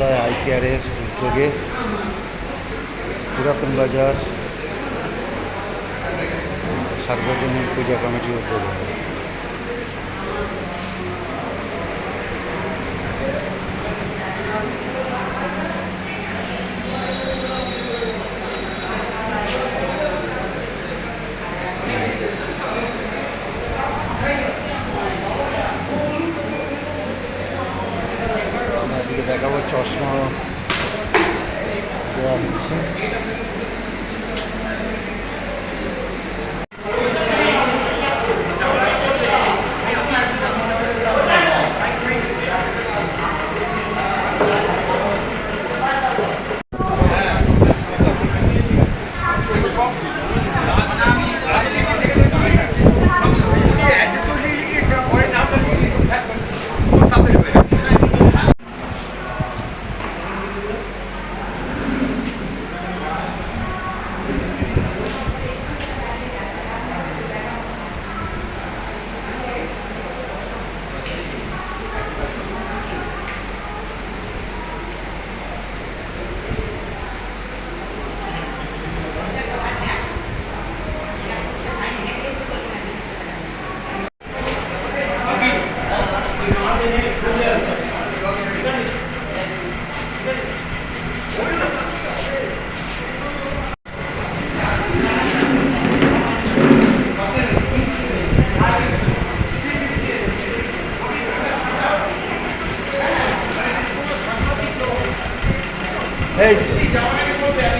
আগরতলায় আই কেয়ারের উদ্যোগে পুরাতন বাজার সার্বজনীন পূজা কমিটির উদ্যোগে। দেখাবো চশমা। দেওয়া হচ্ছে। আমার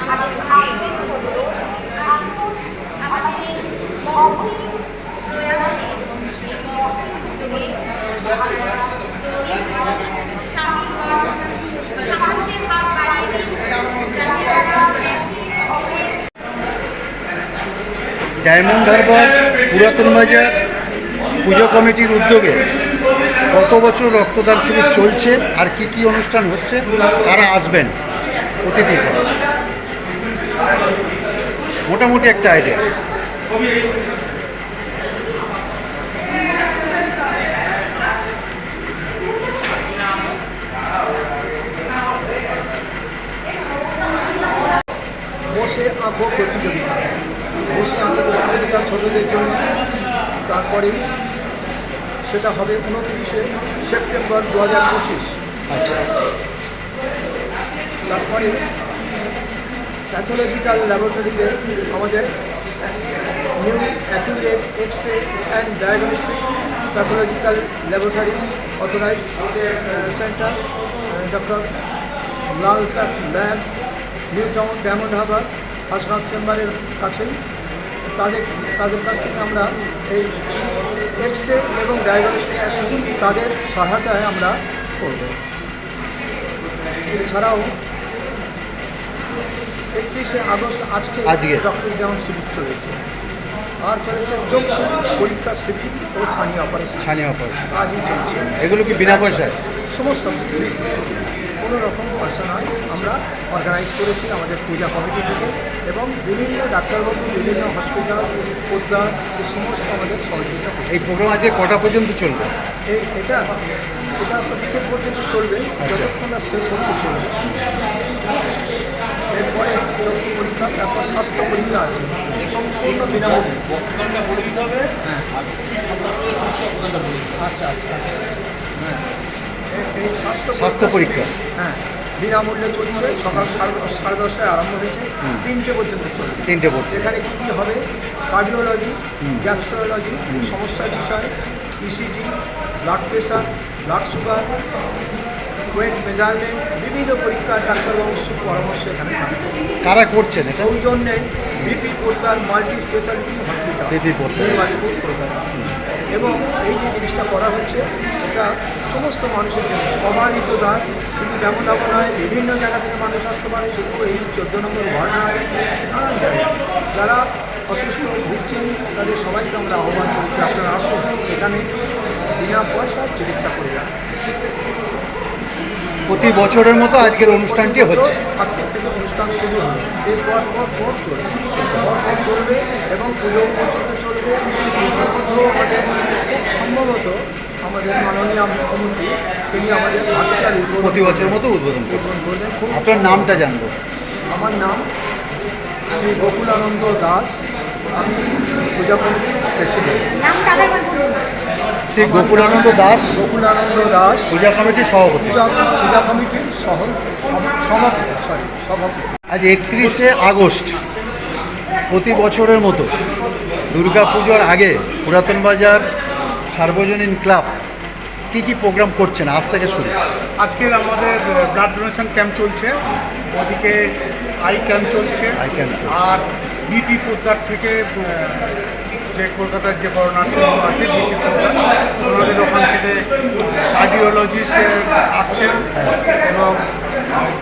আমাদের ভাববে হলো আমাদের এই অভূত প্রয়াসে উদ্যোগে স্বামী সাহায্যের হাত বাড়িয়ে দিন যাতে আমরা একই অপরের ডায়মন্ড হারবার, পুরাতন বাজার, পুজো কমিটির উদ্যোগে কত বছর রক্তদান শিবির চলছে আর কি কি অনুষ্ঠান হচ্ছে কারা আসবেন অতিথি হিসাবে। মোটামুটি একটা আইডিয়া সেটা হবে উনত্রিশে সেপ্টেম্বর দু হাজার পঁচিশ। আচ্ছা। তারপরে প্যাথোলজিক্যাল ল্যাবরেটরিতে আমাদের new accurate X ray and diagnostic pathological laboratory authorised centre doctor Lal path lab New Town Diamond Harbour Hasnath চেম্বারের কাছেই। তাদের তাদের কাছ থেকে আমরা এই এক্স রে এবং ডায়াগনস্টিক তাদের সহায়তায় আমরা করব। এছাড়াও একত্রিশে আগস্ট আজকে আজকে। রক্তদান শিবির চলেছে আর চলেছে চক্ষু পরীক্ষা শিবির ও ছানি অপারেশন স্থানীয় অপারেশন আজই চলছে। এগুলো কি বিনা পয়সায়? সমস্ত কোনো রকম পয়সা নয় আমরা অর্গানাইজ করেছি আমাদের পূজা কমিটি থেকে। এবং বিভিন্ন ডাক্তারবাবু বিভিন্ন হসপিটাল পোদ্দার এই সমস্ত আমাদের সহযোগিতা করছে। এই প্রোগ্রাম আজকে কটা পর্যন্ত চলবে? এই এটা এটা বিকেল পর্যন্ত চলবে যতক্ষণ না শেষ হচ্ছে চলবে। এরপরে চক্ষু পরীক্ষা তারপর স্বাস্থ্য পরীক্ষা আছে। সম্পূর্ণ বিনামূল্যে। বক্তব্যটা বলে দিতে হবে আর কি ছাত্রদের বলে আচ্ছা আচ্ছা আচ্ছা। হ্যাঁ। এই স্বাস্থ্য স্বাস্থ্য পরীক্ষা। হ্যাঁ। বিনামূল্যে চলছে। সকাল সাড়ে দশ- সাড়ে দশটায় আরম্ভ হয়েছে। তিনটে পর্যন্ত চলবে। তিনটে পর্যন্ত। এখানে কী কী হবে? কার্ডিওলজি গ্যাস্ট্রোলজি সমস্যার বিষয় ECG blood pressure blood sugar weight measurement বিভিন্ন পরীক্ষার ডাক্তারবাবুর সুপরামর্শ এখানে কারা করছেন সৌজন্যে BP Poddar multi speciality hospital. BP Kolkata এবং এই যে জিনিসটা করা হচ্ছে এটা সমস্ত মানুষের জন্য অবাধিত দান। শুধু যেমন তেমন নয় বিভিন্ন জায়গা থেকে মানুষ আসতে পারে শুধু এই চোদ্দ নম্বর ওয়ার্ড নয় নানান জায়গায়। যারা অসুস্থ ভুগছেন তাদের সবাইকে আমরা আহ্বান করেছি আপনারা আসুন এখানে বিনা পয়সায় চিকিৎসা করে যান। প্রতি বছরের মতো আজকের অনুষ্ঠানটি হচ্ছে। আজকের থেকে অনুষ্ঠান শুরু হবে। এরপর পর পর চলবে। পর পর চলবে এবং পুজো পর্যন্ত আমাদের খুব সম্ভবত আমাদের মাননীয় মুখ্যমন্ত্রী তিনি আমাদের ভার্চুয়াল প্রতি বছরের মতো উদ্বোধন উদ্বোধন করবেন। খুব আপনার নামটা জানব। আমার নাম শ্রী গোকুলানন্দ দাস। আমি পূজা কমিটির প্রেসিডেন্ট। নামটা আরেকবার বলুন। শ্রী গোকুলানন্দ দাস গোকুলানন্দ দাস। পূজা কমিটির সভাপতি। পূজা পূজা কমিটির সহ সভ- সভাপতি সরি সভাপতি। আজ একত্রিশে আগস্ট প্রতি বছরের মতো পুজোর আগে পুরাতন বাজার সার্বজনীন ক্লাব কি কি প্রোগ্রাম করছেন আজ থেকে শুরু আজকের আমাদের ব্লাড ডোনেশন ক্যাম্প চলছে ওদিকে আই ক্যাম্প চলছে আই ক্যাম্প। আর বিপি পোদ্দার থেকে যে কলকাতার যে বড় নার্সিংহোম আছে বিপি পোদ্দার ওনাদের ওখান থেকে কার্ডিওলজিস্ট আসছেন এবং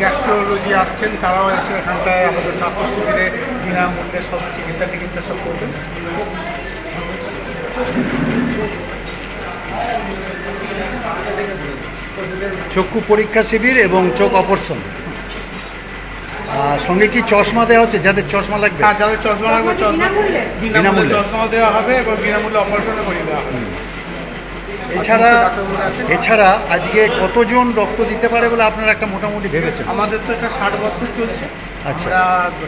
গ্যাস্ট্রোলজি আসছেন তারাও এসে এখানটায় আমাদের স্বাস্থ্য শিবিরে বিনামূল্যে সব চিকিৎসা টিকিৎসা সব করবেন। চক্ষু পরীক্ষা শিবির এবং চোখ অপারেশন। আর সঙ্গে কি চশমা দেওয়া হচ্ছে? যাদের চশমা লাগবে? আর যাদের চশমা লাগবে চশমা বিনামূল্যে? চশমাও দেওয়া হবে এবং বিনামূল্যে অপারেশনও করিয়ে দেওয়া হবে। এছাড়া এছাড়া আজকে কতজন রক্ত দিতে পারে বলে আপনারা একটা মোটামুটি ভেবেছেন? আমাদের তো এটা ষাট বছর চলছে। আচ্ছা।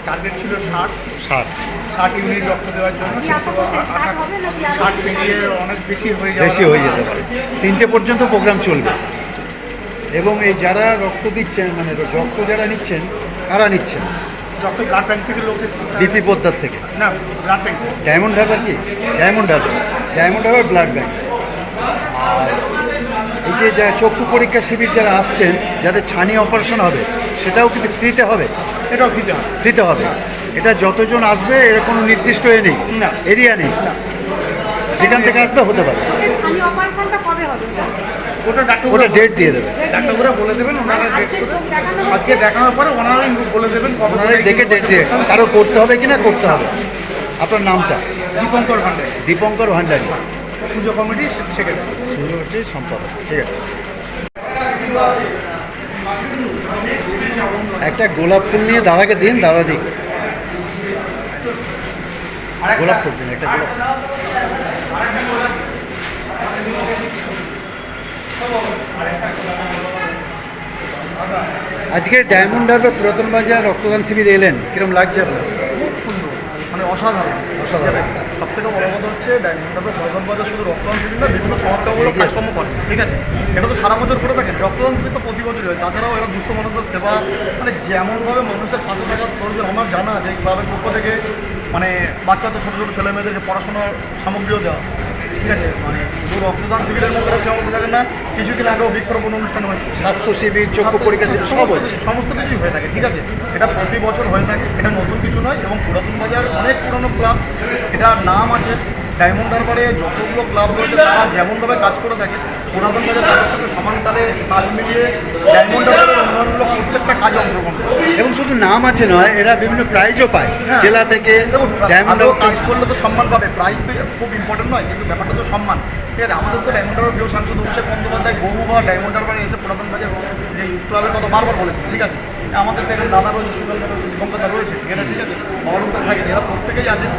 টার্গেট ছিল ষাট। ষাট। ষাট ইউনিট রক্ত দেওয়ার জন্য? ষাট? পেরিয়ে অনেক বেশি হয়ে যাবে? বেশি হয়ে যেতে পারে। তিনটে পর্যন্ত প্রোগ্রাম চলবে। এবং এই যারা রক্ত দিচ্ছেন মানে রক্ত যারা নিচ্ছেন কারা নিচ্ছেন? রক্ত ব্লাড ব্যাংক থেকে লোক এসছে। বিপি পোদ্দার থেকে। না ব্লাড ব্যাংক ডায়মন্ড হারবার কি? Diamond Harbour Diamond Harbour blood bank আর এই যে যা চক্ষু পরীক্ষা শিবির যারা আসছেন যাদের ছানি অপারেশন হবে সেটাও কিন্তু ফ্রিতে হবে? এটাও ফ্রিতে হবে। ফ্রিতে হবে? এটা যতজন আসবে এর কোনো নির্দিষ্ট এ নেই? না। এরিয়া নেই? যেখান থেকে আসবে হতে পারে। চোখের ছানি অপারেশনটা কবে হবে? ওটা? ডাক্তার ওটা ডেট দিয়ে দেবে। ডাক্তাররা বলে দেবেন ওনারা ডেট আজকে আজকে দেখানোর পরে ওনারাই বলে দেবেন কবে ওনারা দেখে ডেট দিয়ে কারও করতে হবে কিনা করতে হবে। আপনার নামটা? দীপঙ্কর ভান্ডারী। দীপঙ্কর ভান্ডারী। পুজো কমিটি সেক্রেটারি শুরু হচ্ছে সম্পাদক ঠিক আছে। একটা গোলাপ ফুল নিয়ে দাদাকে দিন দাদা দিক। গোলাপ ফুল দিন একটা গোলাপ। আজকে ডায়মন্ড হারবার পুরাতন বাজার রক্তদান শিবির এলেন। কিরম লাগছে আপনার? খুব সুন্দর। মানে অসাধারণ। অসাধারণ। সব থেকে বড় কথা হচ্ছে ডায়মন্ড ভগবান বাজার শুধু রক্তদান শিবির না বিভিন্ন সমাজসেবামূলক কাজকর্ম করে ঠিক আছে? এটা তো সারা বছর করে থাকেন। রক্তদান শিবির তো প্রতি বছরই হয়। তাছাড়াও এরা দুস্থ মানুষদের সেবা মানে যেমনভাবে মানুষের পাশে থাকার প্রয়োজন আমার জানা যে ক্লাবের পক্ষ থেকে মানে বাচ্চা তো ছোটো ছোটো ছেলে মেয়েদেরকে পড়াশোনার সামগ্রীও দেওয়া। ঠিক আছে মানে শুধু রক্তদান শিবিরের মধ্যে সীমাবদ্ধ থাকেন না কিছুদিন আগেও বৃক্ষরোপণ অনুষ্ঠান হয়েছে স্বাস্থ্য শিবির চক্ষু পরীক্ষা শিবির সব সমস্ত কিছু সমস্ত কিছুই হয়ে থাকে ঠিক আছে? এটা প্রতি বছর হয়ে থাকে এটা নতুন কিছু নয় এবং পুরাতন বাজার অনেক পুরনো ক্লাব এটার নাম আছে। ডায়মন্ড হারবারে যতগুলো ক্লাব রয়েছে তারা যেমনভাবে কাজ করে থাকে পুরাতন বাজার তাদের সাথে সমান তালে তাল মিলিয়ে ডায়মন্ড প্রত্যেকটা কাজে অংশগ্রহণ এবং শুধু নাম আছে নয় এরা বিভিন্ন প্রাইজও পায়। হ্যাঁ। জেলা থেকে দেখুন ডায়মন্ড ভালো কাজ করলে তো সম্মান পাবে। প্রাইজ তো খুব ইম্পর্টেন্ট নয় কিন্তু ব্যাপারটা তো সম্মান। ঠিক আছে আমাদের তো ডায়মন্ড হারবার প্রিয় সাংসদ অভিষেক বন্দ্যোপাধ্যায় বহুবার ডায়মন্ড হারবারে এসে পুরাতন বাজার যে ইউথ ক্লাবের কথা বারবার বলেছে ঠিক আছে? আমাদের তো এখানে দাদা রয়েছে সুগন্ধা রয়েছে দীপঙ্কদা রয়েছে এরা ঠিক আছে অরূপদা থাকেন এরা প্রত্যেকেই আছেন।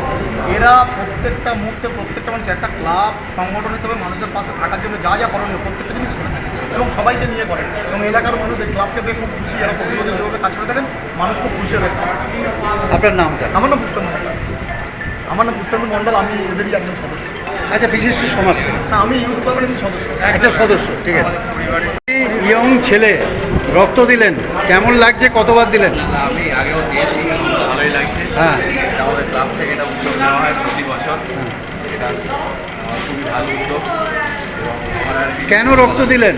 এরা প্রত্যেকটা মুহূর্তে প্রত্যেকটা মানুষ একটা ক্লাব সংগঠন হিসেবে মানুষের পাশে থাকার জন্য যা যা করণীয় প্রত্যেকটা জিনিস করে থাকে। এবং সবাইকে নিয়ে করে এবং এলাকার মানুষ এই ক্লাবকে পেয়ে খুব খুশি এরা প্রতি বছর যেভাবে কাজ করে থাকেন মানুষ খুব খুশি হয়ে থাকে আপনার নামটা আমার নাম পুষ্পেন্দু মণ্ডল। আমার নাম পুষ্পেন্দু মণ্ডল আমি এদেরই একজন সদস্য। আচ্ছা বিশিষ্ট সমাজসেবী না আমি ইউথ ক্লাবের একজন সদস্য। আচ্ছা সদস্য ঠিক আছে। ইয়ং ছেলে রক্ত দিলেন কেমন লাগছে কতবার দিলেন? আমি আগেও দিয়েছি ভালোই লাগছে। হ্যাঁ। আমাদের ক্লাব থেকে এটা উদ্যোগ নেওয়া হয় প্রতি বছর এটা আমার খুবই ভালো উদ্যোগ এবং আমার আর কি কেন রক্ত দিলেন?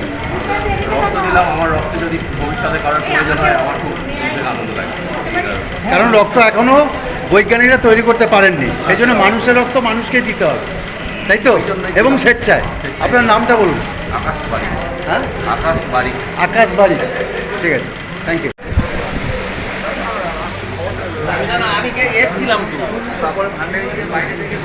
রক্ত দিলাম আমার রক্ত যদি ভবিষ্যতে কারোর প্রয়োজন হয় আমার খুব আনন্দ লাগে। কারণ রক্ত এখনও বৈজ্ঞানিকরা তৈরি করতে পারেননি। সেই জন্য মানুষের রক্ত মানুষকে দিতে হবে। তাই তো? এবং স্বেচ্ছায়। আপনার নামটা বলুন। আকাশ বাড়ি হ্যাঁ? আকাশ বাড়ি আকাশ বাড়ি ঠিক আছে থ্যাংক ইউ আমি এসছিলাম তো। তারপরে বাইরে থেকে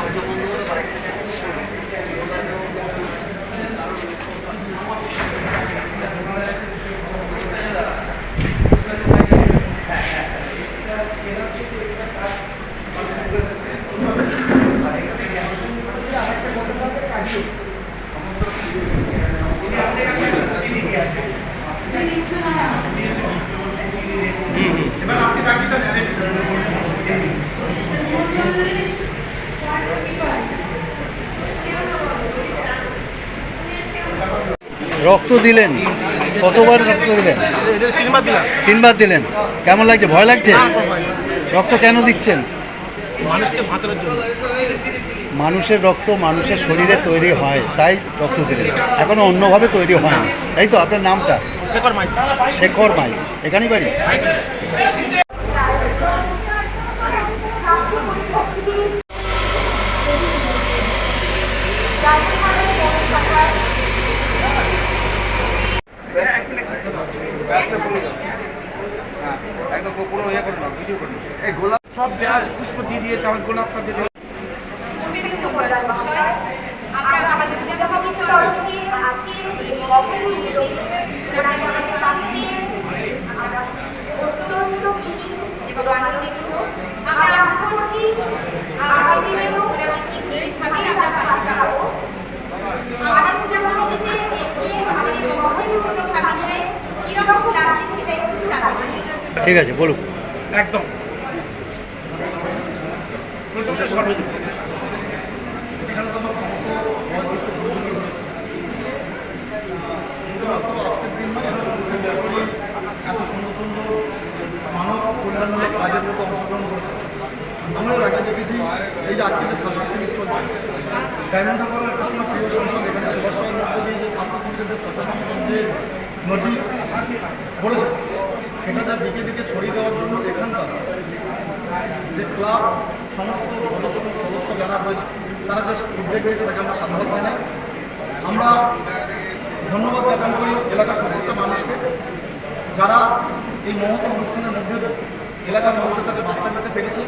রক্ত দিলেন? কতবার রক্ত দিলেন? তিনবার দিলাম তিনবার দিলেন। কেমন লাগছে? ভয় লাগছে? রক্ত কেন দিচ্ছেন? মানুষকে বাঁচানোর জন্য মানুষের রক্ত মানুষের শরীরে তৈরি হয় তাই রক্ত দিলেন। এখনও অন্যভাবে তৈরি হয়নি। তাই তো আপনার নামটা? শেখর মাইতি। শেখর মাই এখানেই বাড়ি? একদম পুরো ইয়ে ভিডিও করুন সব আছে পুষ্প দিয়ে দিয়েছে আমার গোলাপটা দেবে আমরা আমাদের সভাপতির তরফ থেকে আজকের এই মহাপুরুষদের আমাদের পাশে আমরা অত্যন্ত খুশি এবং আনন্দিত আমরা আশা করছি আগামী দিনেও ওনাকে ঠিক এইভাবেই আমরা পাশে পাবো আমাদের পূজা কমিটিতে এসে আমাদের এই মহাপুরুষকে সামিল হয়ে কীরকম লাগছে সেটা একটু জানাতে চাই। ঠিক আছে বলুন একদম প্রথমে সর্বজন এখানে তো আমার সমস্ত বয়োজ্যেষ্ঠ গুরুজনই রয়েছে শুধুমাত্র আজকের দিন নয়, এরা প্রতি বছরই এত সুন্দর সুন্দর মানব কাজের মধ্যে অংশগ্রহণ করে থাকে। আমরা এর দেখেছি এই যে স্বাস্থ্য একটা প্রিয় সংসদ এখানে মধ্য দিয়ে যে স্বাস্থ্য শিবিরের যে সচেতনতার বলেছে সেটা যা দিকে দিকে ছড়িয়ে দেওয়ার জন্য এখানকার যে ক্লাব সমস্ত সদস্য সদস্য যারা রয়েছে তারা যে উদ্যোগ নিয়েছে তাকে আমরা সাধুবাদ জানাই। আমরা ধন্যবাদ জ্ঞাপন করি এলাকার প্রত্যেকটা মানুষকে, যারা এই মহৎ অনুষ্ঠানের মধ্যে এলাকার মানুষের কাছে বার্তা দিতে পেরেছে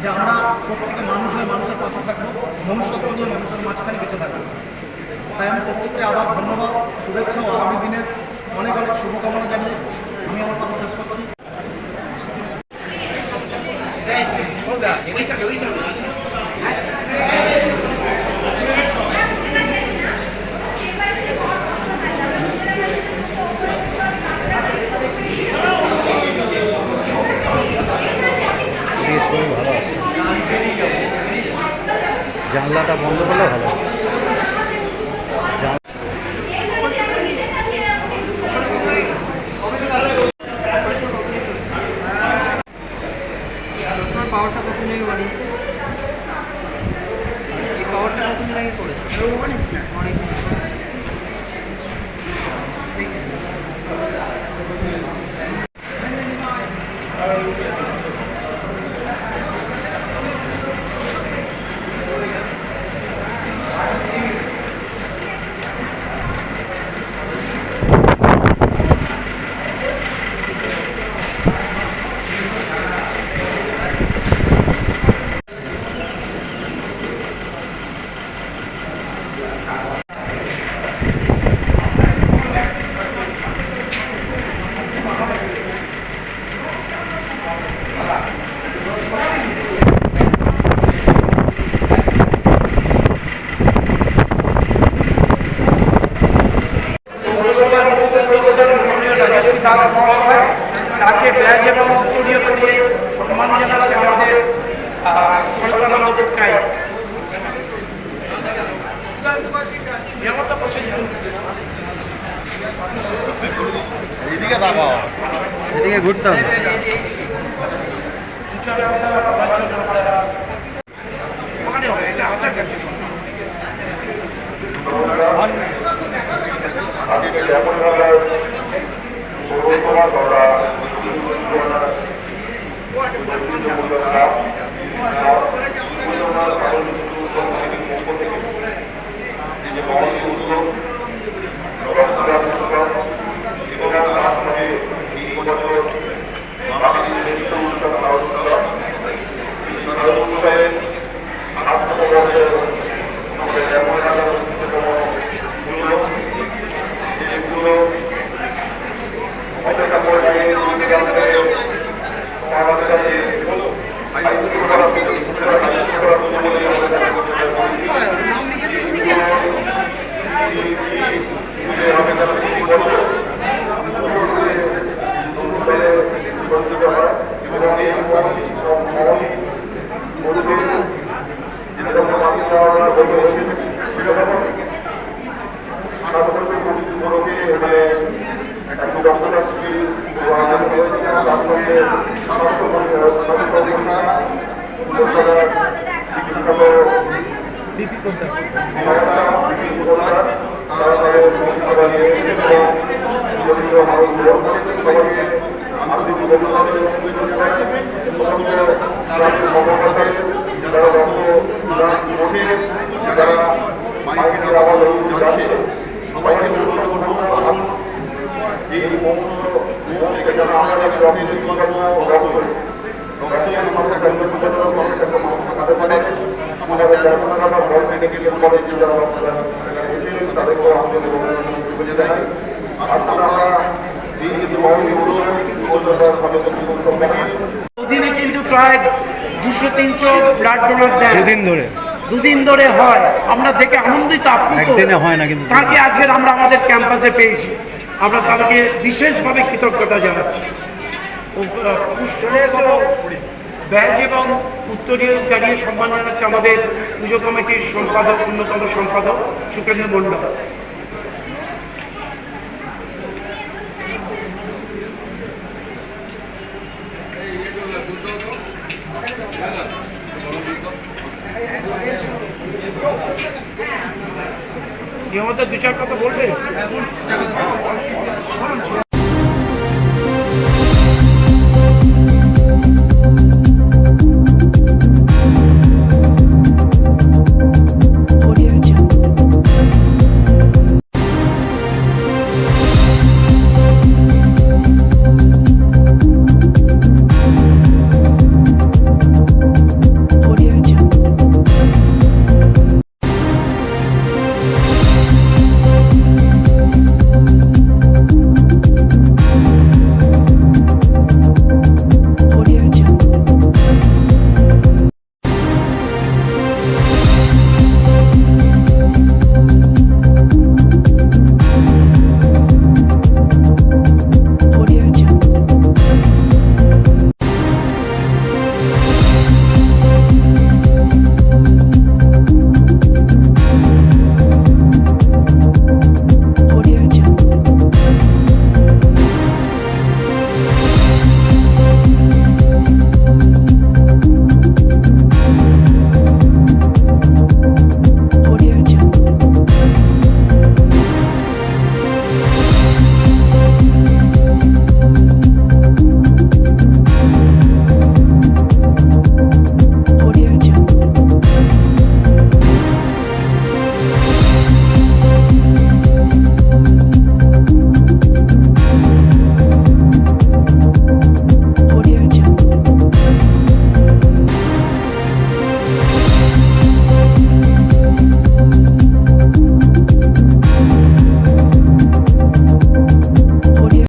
যে আমরা প্রত্যেকে মানুষ হয়ে মানুষের পাশে থাকব, মনুষ্যত্ব নিয়ে মানুষের মাঝখানে বেঁচে থাকব। তাই আমি প্রত্যেককে আবার ধন্যবাদ, শুভেচ্ছা ও আগামী দিনের অনেক অনেক শুভকামনা জানিয়ে আমি আমার কথা শেষ করছি দিয়ে ছবি ভালো আসছে জানলাটা বন্ধ করলে ভালো হয়। জান- তোমার পাওয়ারটা কত লেগে বাড়িয়েছে এই পাওয়ারটা কত লেগে করেছে দাস মহাশয় তাকে ব্যাজ এবং উত্তরীয় করে সম্মান জানাচ্ছে আমাদের সরকারানন্দ পুরস্কার এদিকে ঘুরতে হবে। ওখানে যাচ্ছে সবাইকে অনুরোধ করব আসুন এই অংশ দুদিনে কিন্তু প্রায় দুশো তিনশো ব্লাড ডোনার দেয়। দুদিন ধরে। দুদিন ধরে হয়। আমরা দেখে আনন্দিত আপ্লুত। হয় না কিন্তু। তাকে আজকে আমরা আমাদের ক্যাম্পাসে পেয়েছি? আমরা তাদেরকে বিশেষভাবে কৃতজ্ঞতা জানাচ্ছি। ব্যাজ এবং উত্তরীয় গাড়িয়ে সম্মান জানাচ্ছে আমাদের পুজো কমিটির সম্পাদক, অন্যতম সম্পাদক সুকেন্দ্র মণ্ডল। নিয়মিত দু চার কথা বলবে?